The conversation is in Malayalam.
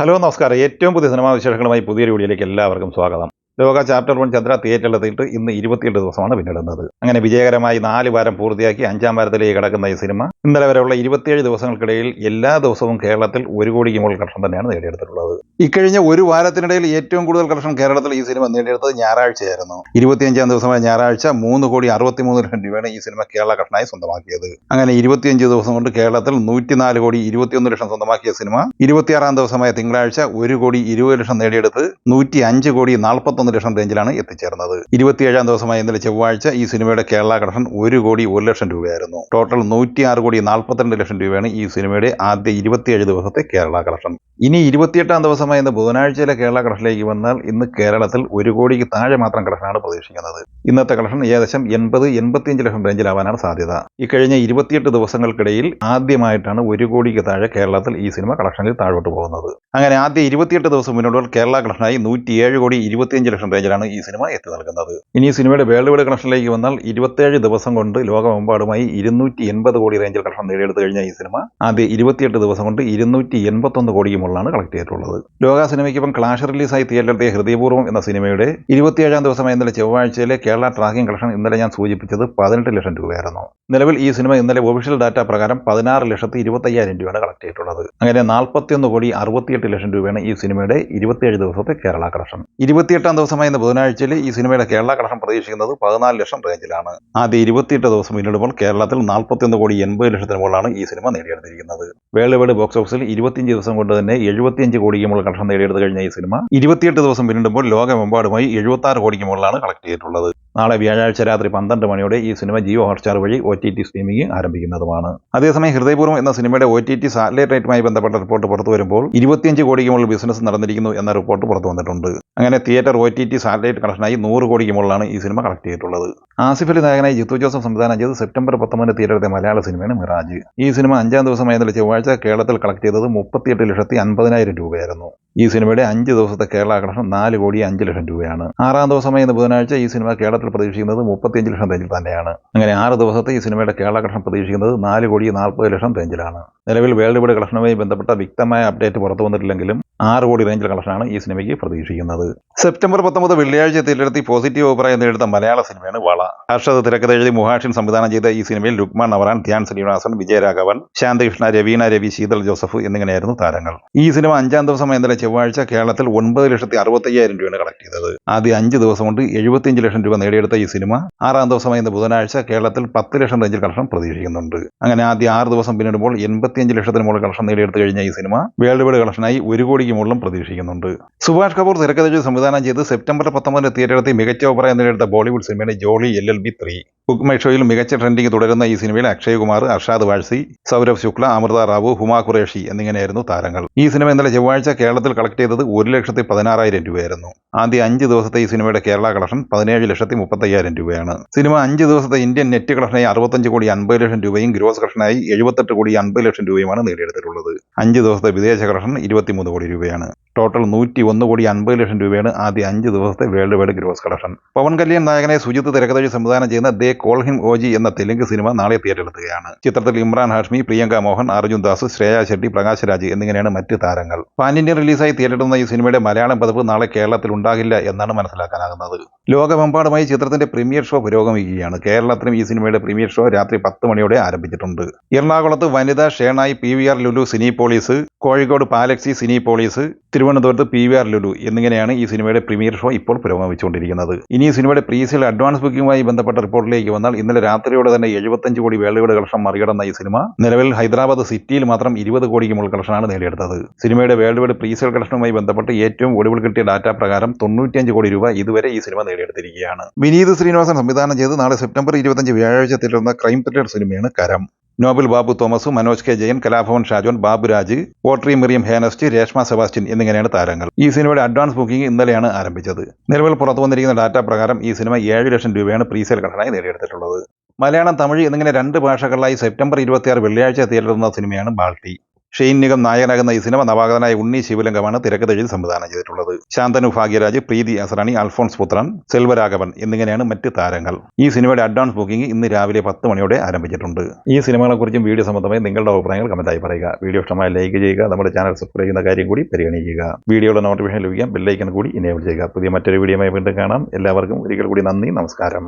ഹലോ നമസ്കാരം. ഏറ്റവും പുതിയ സിനിമാ വിശേഷങ്ങളുമായി പുതിയൊരു വീഡിയോയിലേക്ക് എല്ലാവർക്കും സ്വാഗതം. ലോക ചാപ്റ്റർ വൺ ചന്ദ്ര തിയേറ്ററിൽ തിയേറ്ററിലെത്തിയിട്ട് ഇന്ന് ഇരുപത്തിയെട്ട് ദിവസമാണ് പിന്നിടുന്നത്. അങ്ങനെ വിജയകരമായി നാല് വാരം പൂർത്തിയാക്കി അഞ്ചാം വാരത്തിലേക്ക് കിടക്കുന്ന ഈ സിനിമ ഇന്നലെ വരെയുള്ള ഇരുപത്തിയേഴ് ദിവസങ്ങൾക്കിടയിൽ എല്ലാ ദിവസവും കേരളത്തിൽ ഒരു കോടിക്ക് മുകളിൽ കളക്ഷൻ തന്നെയാണ് നേടിയെടുത്തിട്ടുള്ളത്. ഇക്കഴിഞ്ഞ ഒരു വാരത്തിനിടയിൽ ഏറ്റവും കൂടുതൽ കളക്ഷൻ കേരളത്തിൽ ഈ സിനിമ നേടിയെടുത്തത് ഞായറാഴ്ചയായിരുന്നു. ഇരുപത്തിയഞ്ചാം ദിവസമായ ഞായറാഴ്ച മൂന്ന് കോടി അറുപത്തിമൂന്ന് ലക്ഷം രൂപയാണ് ഈ സിനിമ കേരള കളക്ഷനായി സ്വന്തമാക്കിയത്. അങ്ങനെ ഇരുപത്തിയഞ്ച് ദിവസം കൊണ്ട് കേരളത്തിൽ നൂറ്റിനാല് കോടി ഇരുപത്തിയൊന്ന് ലക്ഷം സ്വന്തമാക്കിയ സിനിമ ഇരുപത്തിയാറാം ദിവസമായ തിങ്കളാഴ്ച ഒരു കോടി ഇരുപത് ലക്ഷം നേടിയെടുത്ത് നൂറ്റി അഞ്ച് കോടി നാൽപ്പത്തൊന്ന് ലക്ഷം റേഞ്ചിലാണ് എത്തിച്ചേർന്നത്. ഇരുപത്തിയേഴാം ദിവസമായ ഇന്നലെ ചൊവ്വാഴ്ച ഈ സിനിമയുടെ കേരള കളക്ഷൻ ഒരു കോടി ഒരു ലക്ഷം രൂപയായിരുന്നു. ടോട്ടൽ നൂറ്റിയാറ് കോടി നാൽപ്പത്തിരണ്ട് ലക്ഷം രൂപയാണ് ഈ സിനിമയുടെ ആദ്യ ഇരുപത്തിയേഴ് ദിവസത്തെ കേരള കളക്ഷൻ. ഇനി ഇരുപത്തിയെട്ടാം ദിവസമായ ഇന്ന് ബുധനാഴ്ചയിലെ കേരള കളക്ഷനിലേക്ക് വന്നാൽ ഇന്ന് കേരളത്തിൽ ഒരു കോടിക്ക് താഴെ മാത്രം കളക്ഷനാണ് പ്രതീക്ഷിക്കുന്നത്. ഇന്നത്തെ കളക്ഷൻ ഏകദേശം എൺപത് എൺപത്തിയഞ്ച് ലക്ഷം റേഞ്ചിലാവാനാണ് സാധ്യത. ഇക്കഴിഞ്ഞ ഇരുപത്തിയെട്ട് ദിവസങ്ങൾക്കിടയിൽ ആദ്യമായിട്ടാണ് ഒരു കോടിക്ക് താഴെ കേരളത്തിൽ ഈ സിനിമ കളക്ഷനിൽ താഴോട്ട് പോകുന്നത്. അങ്ങനെ ആദ്യ ഇരുപത്തിയെട്ട് ദിവസം മുന്നോട്ടുകൾ കേരള കളക്ഷനായി നൂറ്റിയേഴ് കോടി ഇരുപത്തിയഞ്ച് ലക്ഷം റേഞ്ചിലാണ് ഈ സിനിമ എത്തി നൽകുന്നത്. ഇനി സിനിമയുടെ വേൾഡ് വൈഡ് കളക്ഷനിലേക്ക് വന്നാൽ ഇരുപത്തേഴ് ദിവസം കൊണ്ട് ലോകമെമ്പാടുമായി ഇരുന്നൂറ്റി എൺപത് കോടി റേഞ്ചിൽ കളക്ഷൻ നേടിയെടുത്തു കഴിഞ്ഞ ഈ സിനിമ. ആദ്യ ഇരുപത്തിയെട്ട് ദിവസം കൊണ്ട് ഇരുന്നൂറ്റി എൺപത്തൊന്ന് കോടിക്ക് മുകളിലാണ് കളക്ട് ചെയ്തിട്ടുള്ളത്. ലോക സിനിമയ്ക്കൊപ്പം ക്ലാഷ് റിലീസായി തിയേറ്ററിലെത്തിയ ഹൃദയപൂർവം എന്ന സിനിമയുടെ ഇരുപത്തിയേഴാം ദിവസം ഇന്നലെ ചൊവ്വാഴ്ചയിലെ കേരള ട്രാക്കിംഗ് കളക്ഷൻ ഇന്നലെ ഞാൻ സൂചിപ്പിച്ചത് പതിനെട്ട് ലക്ഷം രൂപയായിരുന്നു. നിലവിൽ ഈ സിനിമ ഇന്നലെ ഒഫീഷ്യൽ ഡാറ്റ പ്രകാരം പതിനാറ് ലക്ഷത്തി ഇരുപത്തയ്യായിരം രൂപയാണ് കളക്ട് ചെയ്തിട്ടുള്ളത്. അങ്ങനെ നാൽപ്പത്തിയൊന്ന് കോടി അറുപത്തിയെട്ട് ലക്ഷം രൂപയാണ് ഈ സിനിമയുടെ ഇരുപത്തിയേഴ് ദിവസത്തെ കേരള കളക്ഷൻ ഇരുപത്തിയെട്ടാം ദിവസമായ ഇന്ന് ബുധനാഴ്ചയിൽ ഈ സിനിമയുടെ കേരള കളക്ഷൻ പ്രതീക്ഷിക്കുന്നത് പതിനാല് ലക്ഷം റേഞ്ചിലാണ് ആദ്യ ഇരുപത്തിയെട്ട് ദിവസം പിന്നിടുമ്പോൾ കേരളത്തിൽ നാൽപ്പത്തിയൊന്ന് കോടി എൺപത് ലക്ഷത്തിന് മുകളിലാണ് ഈ സിനിമ നേടിയെടുത്തിരിക്കുന്നത്. വൈഡ് ബോക്സ് ഓഫീസിൽ ഇരുപത്തിയഞ്ച് ദിവസം കൊണ്ട് തന്നെ എഴുപത്തിയഞ്ച് കോടിക്ക് മുകളിൽ കളക്ഷൻ നേടിയെടുത്ത് കഴിഞ്ഞ ഈ സിനിമ. ഇരുപത്തിയെട്ട് ദിവസം പിന്നിടുമ്പോൾ ലോകമെമ്പാടുമായി എഴുപത്തി ആറ് കോടിക്ക് മുകളിലാണ് കളക്ട് ചെയ്തിട്ടുള്ളത്. നാളെ വ്യാഴാഴ്ച രാത്രി പന്ത്രണ്ട് മണിയോടെ ഈ സിനിമ ജിയോ ഹോട്ട്സ്റ്റാർ വഴി ഒ ടി ടി സ്ട്രീമിംഗ് ആരംഭിക്കുന്നതുമാണ്. അതേസമയം ഹൃദയപൂർവം എന്ന സിനിമയുടെ ഒ ടി ടി സാറ്റലൈറ്റ് റേറ്റുമായി ബന്ധപ്പെട്ട റിപ്പോർട്ട് പുറത്തു വരുമ്പോൾ ഇരുപത്തിയഞ്ച് കോടിക്ക് മുകളിൽ ബിസിനസ് നടന്നിരിക്കുന്നു എന്ന റിപ്പോർട്ട് പുറത്തു വന്നിട്ടുണ്ട്. അങ്ങനെ theatre O T T satellite കളക്ഷനായി നൂറ് കോടിക്ക് മുകളിലാണ് ഈ സിനിമ കളക്ട് ചെയ്തിട്ടുള്ളത്. ആസിഫ് അലി നായകനായി ജിത്തു ജോസഫ് സംവിധാനം ചെയ്ത് സെപ്റ്റംബർ പത്തൊമ്പതിന് തിയേറ്ററിലെ മലയാള സിനിമയാണ് മിറാജ്. ഈ സിനിമ അഞ്ചാം ദിവസമായ ഇന്നലെ ചൊവ്വാഴ്ച കേരളത്തിൽ കളക്ട് ചെയ്തത് മുപ്പത്തിയെട്ട് ലക്ഷത്തി അൻപതിനായിരം രൂപയായിരുന്നു. ഈ സിനിമയുടെ അഞ്ച് ദിവസത്തെ കേരള കളക്ഷൻ നാല് കോടി അഞ്ച് ലക്ഷം രൂപയാണ്. ആറാം ദിവസമായ ബുധനാഴ്ച ഈ സിനിമ കേരളത്തിൽ പ്രതീക്ഷിക്കുന്നത് മുപ്പത്തിയഞ്ച് ലക്ഷം റേഞ്ചിൽ തന്നെയാണ്. അങ്ങനെ ആറ് ദിവസത്തെ ഈ സിനിമയുടെ കേരള കളക്ഷൻ പ്രതീക്ഷിക്കുന്നത് നാല് കോടി നാൽപ്പത് ലക്ഷം റേഞ്ചിലാണ്. നിലവിൽ വേൾഡ് വൈഡ് കളക്ഷനുമായി ബന്ധപ്പെട്ട വ്യക്തമായ അപ്ഡേറ്റ് പുറത്തു വന്നിട്ടില്ലെങ്കിലും ആറ് കോടി റേഞ്ചിൽ കളക്ഷനാണ് ഈ സിനിമയ്ക്ക് പ്രതീക്ഷിക്കുന്നത്. സെപ്റ്റംബർ പത്തൊമ്പത് വെള്ളിയാഴ്ച തിരഞ്ഞെടുത്തി പോസിറ്റീവ് അഭിപ്രായം നേടുന്ന മലയാള സിനിമയാണ് വള. ഹർഷത് തിരക്കഥ എഴുതി മുഹാഷിൻ സംവിധാനം ചെയ്ത ഈ സിനിമയിൽ രുക്മാൻ നവറാൻ ധ്യാൻ ശ്രീനിവാസൻ വിജയരാഘവൻ ശാന്തകൃഷ്ണ രവീണ രവി ശീതൾ ജോസഫ് എന്നിങ്ങനെയായിരുന്നു താരങ്ങൾ. ഈ സിനിമ അഞ്ചാം ദിവസം ഇന്നലെ ചൊവ്വാഴ്ച കേരളത്തിൽ ഒൻപത് ലക്ഷത്തി അറുപത്തയ്യായിരം രൂപയാണ് കളക്ട് ചെയ്തത്. ആദ്യ അഞ്ച് ദിവസം കൊണ്ട് എഴുപത്തിയഞ്ച് ലക്ഷം രൂപ നേടിയെടുത്ത ഈ സിനിമ ആറാം ദിവസമായ ഇന്ന് ബുധനാഴ്ച കേരളത്തിൽ പത്ത് ലക്ഷം റേഞ്ചിൽ കളക്ഷൻ പ്രതീക്ഷിക്കുന്നുണ്ട്. അങ്ങനെ ആദ്യ ആറ് ദിവസം പിന്നിടുമ്പോൾ എൺപത്തിയഞ്ച് ലക്ഷത്തിന് മുകളിൽ കളക്ഷൻ നേടിയെടുത്ത് കഴിഞ്ഞ ഈ സിനിമ വേൾഡ് വൈഡ് കളക്ഷനായി ഒരു കോടിക്ക് മുകളിലും പ്രതീക്ഷിക്കുന്നുണ്ട്. സുഭാഷ് കപൂർ തിരക്കഥ സംവിധാനം ചെയ്ത് സെപ്റ്റംബർ പത്തൊമ്പതിന് തിയേറ്ററെത്തി മികച്ച അഭിപ്രായം നേടിയെടുത്ത ബോളിവുഡ് സിനിമയാണ് Jolly L L B three. Book my ഷോയിൽ മികച്ച ട്രെൻഡിംഗ് തുടരുന്ന ഈ സിനിമയിൽ അക്ഷയ് കുമാർ അർഷാദ് വാഴ്സി സൗരഭ് ശുക്ല അമൃത റാവു ഹുമാ ഖുറേഷി എന്നിങ്ങനെയായിരുന്നു താരങ്ങൾ. ഈ സിനിമ ഇന്നലെ ചൊവ്വാഴ്ച കേരളത്തിൽ കളക്ട് ചെയ്തത് ഒരു ലക്ഷത്തി പതിനാറായിരം രൂപയായിരുന്നു. ആദ്യ അഞ്ച് ദിവസത്തെ ഈ സിനിമയുടെ കേരള കളക്ഷൻ പതിനേഴ് ലക്ഷത്തി മുപ്പത്തയ്യായിരം രൂപയാണ്. സിനിമ അഞ്ച് ദിവസത്തെ ഇന്ത്യൻ നെറ്റ് കളക്ഷനായി അറുപത്തഞ്ച് കോടി അൻപത് ലക്ഷം രൂപയും ഗ്രോസ് കളക്ഷനായി എഴുപത്തെട്ട് കോടി അൻപത് ലക്ഷം രൂപയുമാണ് നേടിയെടുത്തിട്ടുള്ളത്. അഞ്ച് ദിവസത്തെ വിദേശ കളക്ഷൻ ഇരുപത്തിമൂന്ന് കോടി രൂപയാണ്. ടോട്ടൽ നൂറ്റി ഒന്ന് കോടി അൻപത് ലക്ഷം രൂപയാണ് ആദ്യ അഞ്ച് ദിവസത്തെ world wide gross collection. Pawan Kalyan നായകനെ സുജിത്ത് തിരക്കഥ സംവിധാനം ചെയ്യുന്ന ദേ കോൾഹിം ഓജി എന്ന തെലുങ്ക് സിനിമ നാളെ തിയേറ്ററിലെത്തുകയാണ്. ചിത്രത്തിൽ ഇമ്രാൻ ഹാഷ്മി പ്രിയങ്ക മോഹൻ അർജുൻ ദാസ് ശ്രേയ ഷെട്ടി പ്രകാശ് രാജ് എന്നിങ്ങനെയാണ് മറ്റ് താരങ്ങൾ. പാൻ ഇന്ത്യൻ റിലീസായി തിയേറ്ററെത്തുന്ന ഈ സിനിമയുടെ മലയാളം പതിപ്പ് നാളെ കേരളത്തിൽ ഉണ്ടാകില്ല എന്നാണ് മനസ്സിലാക്കാനാകുന്നത്. ലോകമെമ്പാടുമായി ചിത്രത്തിന്റെ പ്രീമിയർ ഷോ പുരോഗമിക്കുകയാണ്. കേരളത്തിലും ഈ സിനിമയുടെ പ്രീമിയർ ഷോ രാത്രി പത്ത് മണിയോടെ ആരംഭിച്ചിട്ടുണ്ട്. എറണാകുളത്ത് Vanitha Shenoy P V R Lulu Cinepolis Kozhikode പാലക്സി Cinepolis തിരുവനന്തപുരത്ത് പി വി ആർ ലുലു എന്നിങ്ങനെയാണ് ഈ സിനിമയുടെ പ്രീമിയർ ഷോ ഇപ്പോൾ പുരോഗമിച്ചുകൊണ്ടിരിക്കുന്നത്. ഇനി ഈ സിനിമയുടെ പ്രീസിൽ അഡ്വാൻസ് ബുക്കിംഗുമായി ബന്ധപ്പെട്ട റിപ്പോർട്ടിലേക്ക് വന്നാൽ ഇന്നലെ രാത്രിയോടെ തന്നെ എഴുപത്തഞ്ച് കോടി വേൾഡ് കളക്ഷൻ മറികടന്ന ഈ സിനിമ നിലവിൽ ഹൈദരാബാദ് സിറ്റിയിൽ മാത്രം ഇരുപത് കോടിക്ക് മുകളിൽ കളക്ഷനാണ് നേടിയെടുത്തത്. സിനിമയുടെ വേൾഡ് വൈഡ് പ്രീസെയിൽ കളക്ഷനുമായി ബന്ധപ്പെട്ട് ഏറ്റവും ഒടുവിൽ കിട്ടിയ ഡാറ്റ പ്രകാരം തൊണ്ണൂറ്റിയഞ്ച് കോടി രൂപ ഇതുവരെ ഈ സിനിമ നേടിയെടുത്തിരിക്കുകയാണ്. വിനീത് ശ്രീനിവാസൻ സംവിധാനം ചെയ്ത് നാളെ സെപ്റ്റംബർ ഇരുപത്തഞ്ച് വ്യാഴാഴ്ച തിരുന്ന ക്രൈം ത്രില്ലർ സിനിമയാണ് കരം. നോബൽ ബാബു തോമസ് മനോജ് കെ ജയൻ കലാഭവൻ ഷാജോൻ ബാബുരാജ് ഓട്രി മിറിയം ഹേനസ്റ്റ് രേഷ്മ സെബാസ്റ്റ്യൻ എന്നിങ്ങനെയാണ് താരങ്ങൾ. ഈ സിനിമയുടെ അഡ്വാൻസ് ബുക്കിംഗ് ഇന്നലെയാണ് ആരംഭിച്ചത്. നിലവിൽ പുറത്തു വന്നിരിക്കുന്ന ഡാറ്റ പ്രകാരം ഈ സിനിമ ഏഴ് ലക്ഷം രൂപയാണ് പ്രീസെയിൽ ഘടനയായി നേടിയെടുത്തിട്ടുള്ളത്. മലയാളം തമിഴ് എന്നിങ്ങനെ രണ്ട് ഭാഷകളിലായി സെപ്റ്റംബർ ഇരുപത്തിയാറ് വെള്ളിയാഴ്ച തിയേറ്ററെത്തുന്ന സിനിമയാണ് ബാൾട്ടി. ഷെയ്ൻ നിഗം നായകനാകുന്ന ഈ സിനിമ നവാഗതനായ ഉണ്ണി ശിവലിംഗമാണ് തിരക്കഥയിൽ സംവിധാനം ചെയ്തിട്ടുള്ളത്. ശാന്തനു ഭാഗ്യരാജ് പ്രീതി അസറാണി അൽഫോൺസ് പുത്രൻ സെൽവരാഘവൻ എന്നിങ്ങനെയാണ് മറ്റ് താരങ്ങൾ. ഈ സിനിമയുടെ അഡ്വാൻസ് ബുക്കിംഗ് ഇന്ന് രാവിലെ പത്ത് മണിയോടെ ആരംഭിച്ചിട്ടുണ്ട്. ഈ സിനിമകളെക്കുറിച്ചും വീഡിയോ സംബന്ധമായി നിങ്ങളുടെ അഭിപ്രായങ്ങൾ കമന്റായി പറയുക. വീഡിയോ ഇഷ്ടമായി ലൈക്ക് ചെയ്യുക. നമ്മുടെ ചാനൽ സബ്സ്ക്രൈബ് ചെയ്യുന്ന കാര്യം കൂടി പരിഗണിക്കുക. വീഡിയോയുടെ നോട്ടിഫിക്കേഷൻ ലഭിക്കാൻ ബെല്ലൈക്കൻ കൂടി ഇനേബിൾ ചെയ്യുക. പുതിയ മറ്റൊരു വീഡിയോയുമായി വീണ്ടും കാണാം. എല്ലാവർക്കും ഒരിക്കൽ കൂടി നന്ദി നമസ്കാരം.